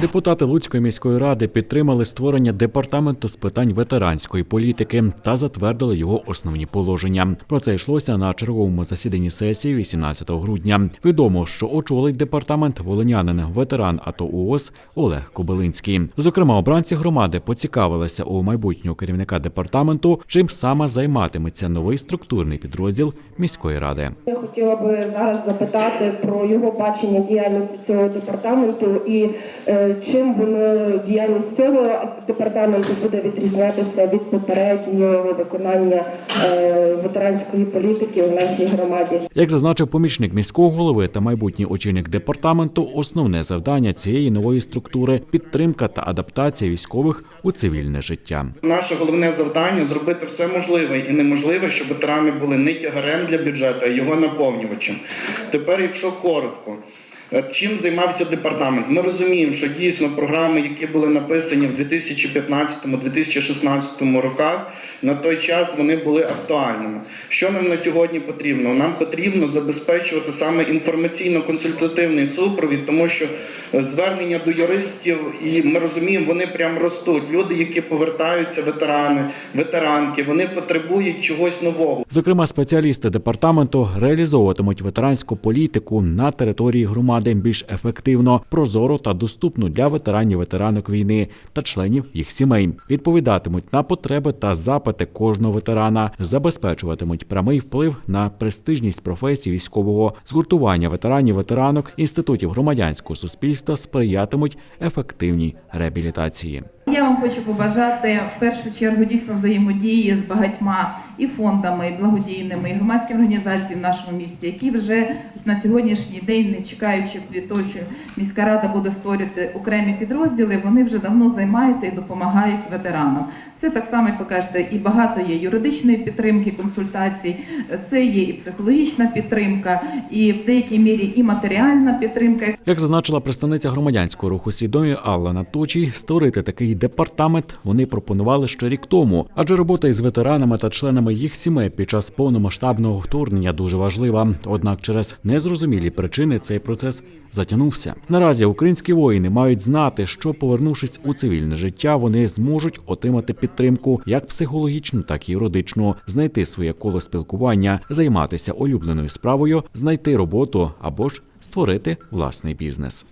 Депутати Луцької міської ради підтримали створення департаменту з питань ветеранської політики та затвердили його основні положення. Про це йшлося на черговому засіданні сесії 18 грудня. Відомо, що очолить департамент волинянин, ветеран АТО УОС Олег Кобилинський. Зокрема, обранці громади поцікавилися у майбутнього керівника департаменту, чим саме займатиметься новий структурний підрозділ міської ради. Я хотіла би зараз запитати про його бачення діяльності цього департаменту і е, чим воно діяльність цього департаменту буде відрізнятися від попереднього виконання е, ветеранської політики в нашій громаді. Як зазначив помічник міського голови та майбутній очільник департаменту, основне завдання цієї нової структури підтримка та адаптація військових у цивільне життя. Наше головне завдання зробити все можливе і неможливе, щоб ветерани були не тягарем для бюджету, а його наповнювачем. Тепер, якщо коротко. Е, Чим займався департамент? Ми розуміємо, що дійсно програми, які були написані в 2015-2016 роках, на той час вони були актуальними. Що нам на сьогодні потрібно? Нам потрібно забезпечувати саме інформаційно-консультативний супровід, тому що е, звернення до юристів, і ми розуміємо, вони прям ростуть. Люди, які повертаються, ветерани, ветеранки, вони потребують чогось нового. Зокрема, спеціалісти департаменту реалізовуватимуть ветеранську політику на території громади більш ефективно, прозоро та доступно для ветеранів ветеранок війни та членів їх сімей. Відповідатимуть на потреби та запити кожного ветерана, забезпечуватимуть прямий вплив на престижність професії військового, згуртування ветеранів ветеранок, інститутів громадянського суспільства сприятимуть ефективній реабілітації. Я вам хочу побажати в першу чергу дійсно взаємодії з багатьма і фондами, і благодійними, і громадськими організаціями в нашому місті, які вже на сьогоднішній день, не чекаючи від того, що міська рада буде створювати окремі підрозділи, вони вже давно займаються і допомагають ветеранам. Це так само, як ви кажете, і багато є юридичної підтримки, консультацій, це є і психологічна підтримка, і в деякій мірі і матеріальна підтримка. Як зазначила представниця громадянського руху свідомі Алла Наточій, створити такий департамент вони пропонували ще рік тому, адже робота із ветеранами та членами їх сімей під час повномасштабного вторгнення дуже важлива. Однак через незрозумілі причини цей процес затягнувся. Наразі українські воїни мають знати, що повернувшись у цивільне життя, вони зможуть отримати підтримку як психологічну, так і юридичну, знайти своє коло спілкування, займатися улюбленою справою, знайти роботу або ж створити власний бізнес.